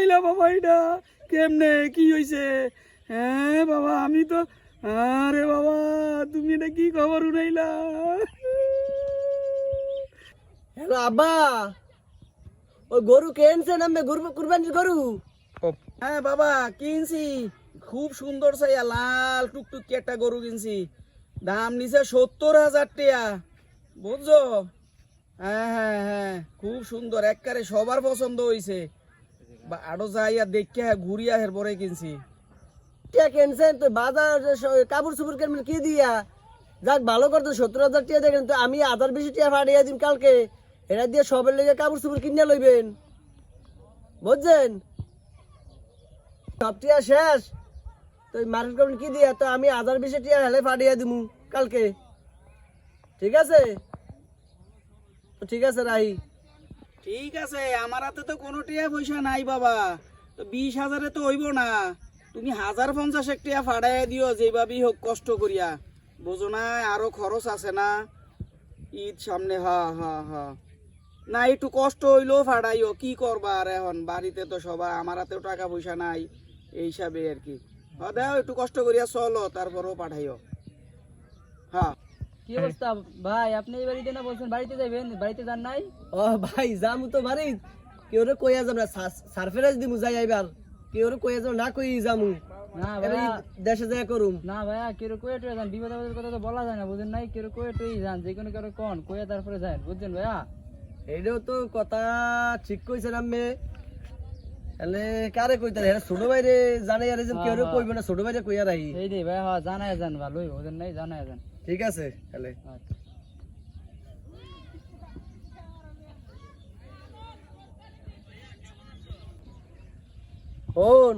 কইলা বাবা এটা? কেমনে? কি হইছে? হ্যাঁ বাবা আমি তো আরে বাবা তুমি এটা কি খবর উঠাইলা হ্যালো আব্বা। ওই গরু কেনছে নামবে গরু কুরবানির গরু? হ্যাঁ বাবা কিনছি খুব সুন্দর সাইয়া লাল টুকটুকি একটা গরু কিনছি। দাম নিছে সত্তর হাজার টাকা। বুঝছ? হ্যাঁ হ্যাঁ হ্যাঁ খুব সুন্দর। একবারে সবার পছন্দ হইছে। বা আরও যাইয়া দেখে ঘুরিয়া হের পরে কিনছি। টিয়া কেনছেন? তো বাজার কাপড় চুপড় কেনবেন কি দিয়া? যাক, ভালো করতো সত্তর হাজার টিয়া দেখেন। তো আমি আধার বেশি টিয়া ফাটিয়ে দিন কালকে। এটা দিয়ে সবের লেগে কাপড় চুপড় কিনে লইবেন। বুঝছেন? সব টিয়া শেষ। তো মার্কেট করবেন কি দিয়া? তো আমি আধার বেশি টিয়া হেলে ফাটিয়ে দিমু কালকে। ঠিক আছে? ঠিক আছে, রাহি। ঠিক আছে, আমার হাতে তো কোনো টিয়া পয়সা নাই বাবা। তো বিশ হাজারে তো হইব না। তুমি হাজার পঞ্চাশ এক টিয়া ফাড়াই দিও যেভাবেই হোক কষ্ট করিয়া। বোঝো না, আরও খরচ আছে না। ঈদ সামনে, হা হা হা। না, একটু কষ্ট হইলেও ফাড়াইও। কি করবা আর এখন? বাড়িতে তো সবাই, আমার হাতেও টাকা পয়সা নাই। এই হিসাবে আর কি। হ্যাঁ দাও, একটু কষ্ট করিয়া চলো, তারপরেও পাঠাইও। হ্যাঁ। কি অবস্থা? ভাই আপনি এই বাড়িতে না বলছেন বাড়িতে যাবেন বাড়িতে যান নাই? ও ভাই যামু তো বাড়ি। কেউ কইয়া যাম না সারফেরাজ দিমু যাই আইবার। কেউ কইয়া যাম না কই যামু। না ভাইয়া। দেশে যায় করুম। না ভাইয়া কেউ কয়ে টয়ে যান। বিপদ আপদের কথা তো বলা যায় না বুঝেন নাই? কেউ কয়ে টয়ে যান যে কোনো কারও কোন কয়ে তারপরে যান বুঝছেন ভাইয়া? এইটাও তো কথা ঠিক কইছেন আমি তাহলে কারে কইতার হেরা ছোট ভাইরে জানাই আর যে কেউ রে কইব না ছোট ভাইরে কইয়া রাহি এই দে ভাইয়া হ্যাঁ জানাই যান ভালোই বুঝেন নাই জানাই যান ঠিক আছে তাহলে। আচ্ছা। হন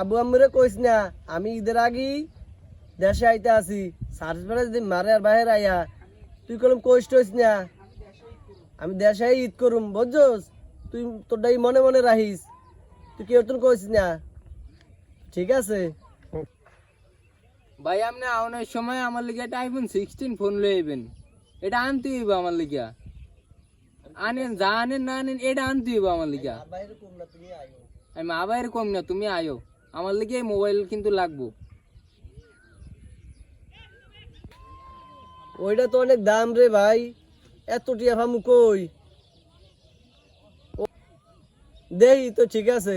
আবু আম্মুরে কইস না আমি ঈদের আগেই দেশে আইতে আছি। সার্চ বেড়া যদি মারে আর বাহির আইয়া তুই কলম কইস টইস না। আমি দেশে ঈদ করুম বুঝছস? তুই তোরটাই মনে মনে রাখিস। তুই কেউ তুন কইস না? ঠিক আছে। ভাই আপনি আউনের সময় আমার লিগে একটা আইফোন সিক্সটিন ফোন লয়ে আইবেন। এটা আনতে হইব আমার লিগা। আনেন যা আনেন না আনেন এটা আনতে হইব আমার লিগা। আমি আবার কম না তুমি আয়ো। আমার লিগে মোবাইল কিন্তু লাগবো। ওইটা তো অনেক দাম রে ভাই। এত টিয়া ফামু কই? দেই তো ঠিক আছে।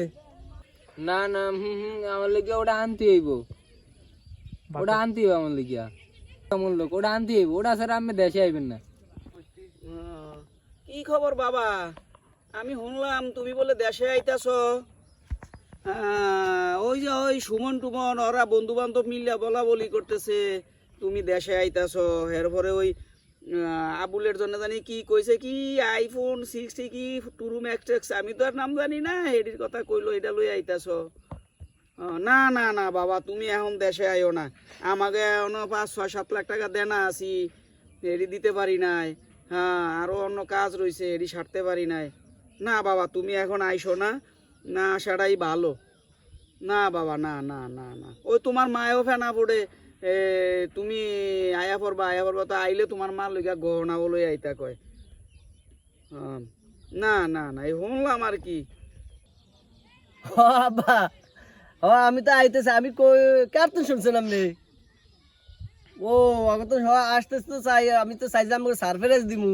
না না হুম হুম আমার লিগে ওটা আনতে হইব। ওটা আনতে হইব আমার লিগা কেমন লোক ওটা আনতে হইব ওটা ছাড়া আমি দেশে আইবেন না। কি খবর বাবা? আমি শুনলাম তুমি বলে দেশে আইতাছ। ওই যে ওই সুমন টুমন ওরা বন্ধু বান্ধব মিলিয়া বলা বলি করতেছে। তুমি দেশে আইতাছ এরপরে ওই আবুলের জন্য জানি কি কইছে কি আইফোন সিক্সটি কি টুরু ম্যাক্স টেক্স আমি তো আর নাম জানি না এটির কথা কইলো এটা লই আইতাছ। ও, না না না বাবা তুমি এখন দেশে আইও না। আমাকে এখনও পাঁচ ছয় সাত লাখ টাকা দেনা আছি এটি দিতে পারি নাই। হ্যাঁ আরও অন্য কাজ রয়েছে এটি সারতে পারি নাই। না বাবা তুমি এখন আইসো না না আসাটাই ভালো। না বাবা না না না না। ওই তোমার মায়ও ফেনা পড়ে তুমি আয়া পড়বা আয়া পড়বা তো আইলে তোমার মা লইগা গহনা বলে আইতা কয়। না না না, এই শুনলাম আর কি। আমি তো আইতেছি, আমি কই, কার্টুন শুনছেন আপনি ও আমি তো আসতেছে তো চাই, আমি তো চাই যে আমাকে সারফেরাইজ দিমু।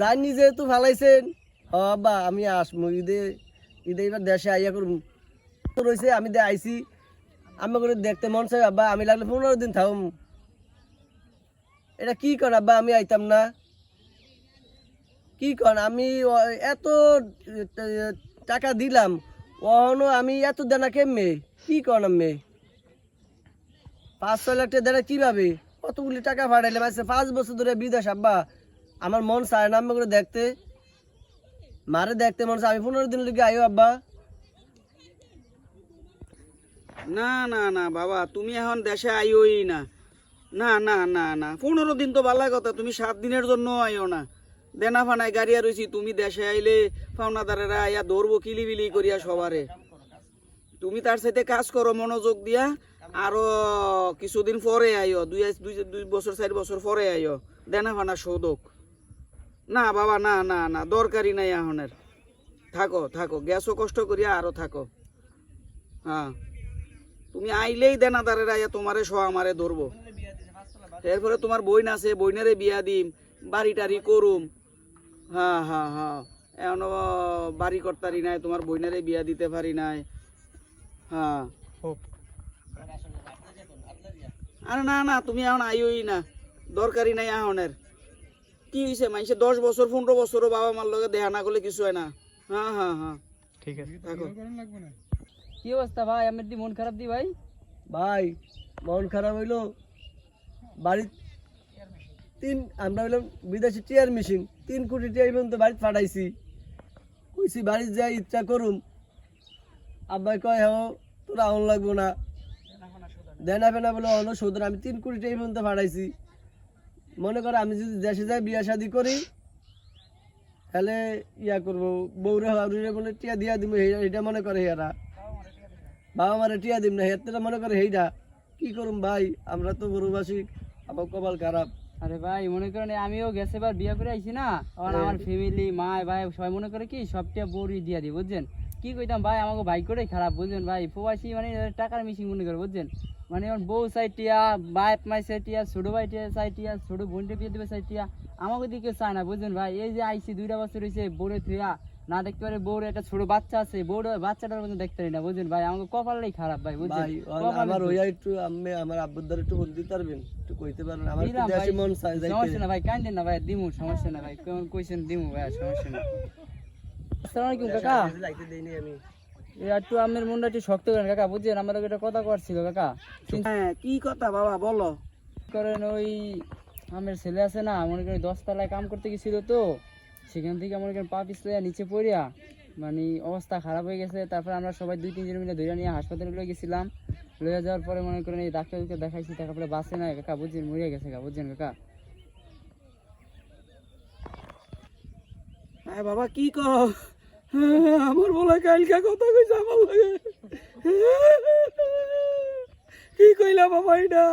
জানি যেহেতু ভালাইছেন হ, আব্বা, আমি আসমু, ঈদে ঈদে এবার দেশে আইয়া করুম। তো রয়েছে আমি দে আইছি। আমি করে দেখতে মন চাই, আব্বা, আমি লাগলে পনেরো দিন থাকুম এটা কি কর, আব্বা, আমি আইতাম না। কি কর, আমি এত টাকা দিলাম, অহনো আমি এত দেনা কেমনে? কি কর আমি পাঁচ, ছয় লাখ টাকা দেনা কীভাবে? কতগুলি টাকা ফাটাইলে মাসে পাঁচ বছর ধরে বিদেশ, আব্বা, আমার মন চায় না। আমি করে দেখতে মারে দেখতে মন চায়, আমি পনেরো দিন লিগে আইও, আব্বা। না না না, বাবা, তুমি এখন দেশে আইওই না। না না না না, পনেরো দিন তো ভালো কথা, তুমি সাত দিনের জন্য আইও না। দেনা ফানায় গাড়িয়া রয়েছি তুমি দেশে আইলে পাওনাদারেরা আইয়া ধরবো, কিলিবিলি করিয়া সবারে। তুমি তার সাথে কাজ করো, মনোযোগ দিয়া, আরও কিছুদিন পরে আইও, দুই দুই বছর, চার বছর পরে আইও। দেনা ফানা শোধক না, বাবা, না না না, দরকারই নাই এখনের থাকো থাকো, গ্যাসও কষ্ট করিয়া আরও থাকো। হ্যাঁ। তুমি আইলেই দেনাদারের আইয়া তোমারে সহ আমারে ধরবো। এরপরে তোমার বইন আছে বইনেরে বিয়া দিম বাড়ি টাড়ি করুম। হ্যাঁ হ্যাঁ হ্যাঁ। এখনও বাড়ি করতারি নাই তোমার বইনেরে বিয়া দিতে পারি নাই। হ্যাঁ। আরে না না তুমি এখন আইওই না। দরকারই নাই এখনের কি হয়েছে মানুষে দশ বছর পনেরো বছরও বাবা মার লগে দেহা না করলে কিছু হয় না। হ্যাঁ হ্যাঁ হ্যাঁ। ঠিক আছে। থাকো। কি অবস্থা ভাই? আমার দি মন খারাপ দি ভাই? ভাই, মন খারাপ হইল। বাড়ি তিন আমরা হইলাম বিদেশি টিয়ার মেশিন। তিন কোটি টিয়ার পর্যন্ত বাড়িতে পাঠাইছি কইছি বাড়িতে যাই ইচ্ছা করুন। আব্বাই কয় হ্যাঁ তোরা আউন লাগবো না। দেনা ফেনা বলে অন্য সৌদর, আমি তিন কোটি টিয়ার পর্যন্ত পাঠাইছি মনে করো, আমি যদি দেশে যাই, বিয়া শাদি করি, তাহলে ইয়া করব। বউরে হাউরে বলে টিয়া দিয়া দিব এটা মনে করে হেরা বাবা মারে টিয়া দিম না হেতে মনে করে হেইটা কি করুম ভাই আমরা তো গরুবাসী আমার কপাল খারাপ। আরে ভাই মনে করেন আমিও গেছে বার বিয়ে করে আইছি না? আমার আমার ফ্যামিলি মা ভাই সবাই মনে করে কি সবটা বড়ি দিয়া দি বুঝছেন? কি কইতাম ভাই আমাকে ভাই করে খারাপ বুঝছেন ভাই? প্রবাসী মানে টাকার মিশিং মনে করে বুঝছেন? মানে আমার বউ সাইটিয়া বাপ মাই সাইটিয়া ছোট ভাই সাইটিয়া ছোট বোনটা বিয়ে দেবে সাইটিয়া আমাকে দিকে চায় না বুঝছেন ভাই? এই যে আইসি দুইটা বছর হয়েছে বোরে থুয়া না দেখতে পারে বউর একটা ছোট বাচ্চা আছে বউর বাচ্চাটার মধ্যে দেখতে পারি না বুঝছেন ভাই আমাকে কপালটাই খারাপ ভাই বুঝছেন ভাই ওর- কপালের আমার। ওইয়া একটু আমি আমার আব্বুর দ্বারা একটু ফোন দিতে পারবেন? একটু কইতে পারবেন? আমার একটু দেশি মন চাই যাইতে। সমস্যা না ভাই কান্দেন না ভাই দিমু সমস্যা না ভাই। কেমন কইছেন দিমু ভাই সমস্যা না। আসসালামু আলাইকুম কাকা। যাইতে দেইনি আমি। একটু আমের মনটা একটু শক্ত করেন কাকা বুঝছেন আমার একটা কথা করছিল কাকা। হ্যাঁ কি কথা বাবা বলো। করেন ওই আমের ছেলে আছে না মনে করেন দশতলায় কাম করতে গেছিল তো সেখান থেকে করেন পা পিছলে নিচে পড়িয়া মানে অবস্থা খারাপ হয়ে গেছে। তারপর আমরা সবাই দুই, তিনজন মিলে ধরে নিয়ে হাসপাতালে গেছিলাম। লয়ে যাওয়ার পরে মনে করেন এই ডাক্তারকে দেখাইছি তারপরে বাঁচে না, কাকা বুঝছেন, মরিয়া গেছে কাকা বুঝছেন কাকা। বাবা, কি কর আমার বলা কালকা কথা কইছে, আমার লাগে। কি কইলা বাবা এটা?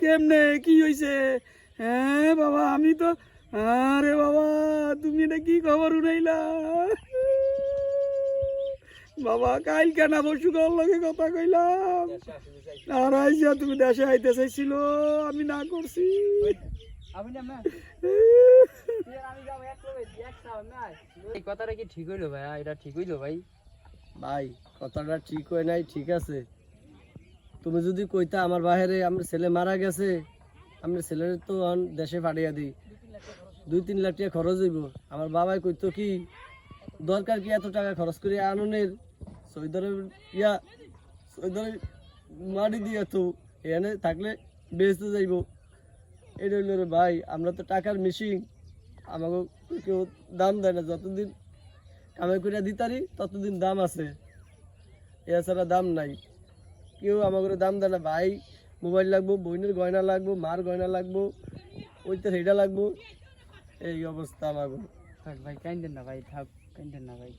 কেমনে? কি হইছে? হ্যাঁ বাবা, আমি তো আরে বাবা। তুমি এটা কি খবর উঠাইলা? বাবা কাইল কেন বসু লগে কথা কইলাম। আর আইসা তুমি দেশে আইতে চাইছিল আমি না করছি। এই কথাটা কি ঠিক হইল ভাই এটা ঠিক হইল ভাই? ভাই কথাটা ঠিক হয় নাই ঠিক আছে। তুমি যদি কইতা আমার বাহিরে আমার ছেলে মারা গেছে আমার ছেলের তো দেশে পাঠিয়ে দিই। দুই তিন লাখ টাকা খরচ হইব। আমার বাবাই কইতো কি, দরকার কি এত টাকা খরচ করে আননের? সৈদরের ইয়া, সৈদরের মাটি দিয়ে তো এখানে থাকলে বেচতে যাইব। এটা হইল রে ভাই, আমরা তো টাকার মিশিং আমাকে কেউ দাম দেয় না, যতদিন কামাই করে দিতারি, ততদিন দাম আছে। এছাড়া দাম নাই। কেউ আমাকে দাম দেয় না, ভাই, মোবাইল লাগবো, বইনের গয়না লাগবো, মার গয়না লাগবো, ওইটার হেডা লাগবো। এই অবস্থা আমাকে থাক ভাই কাইন্দেন না ভাই থাক কাইন্দেন না ভাই।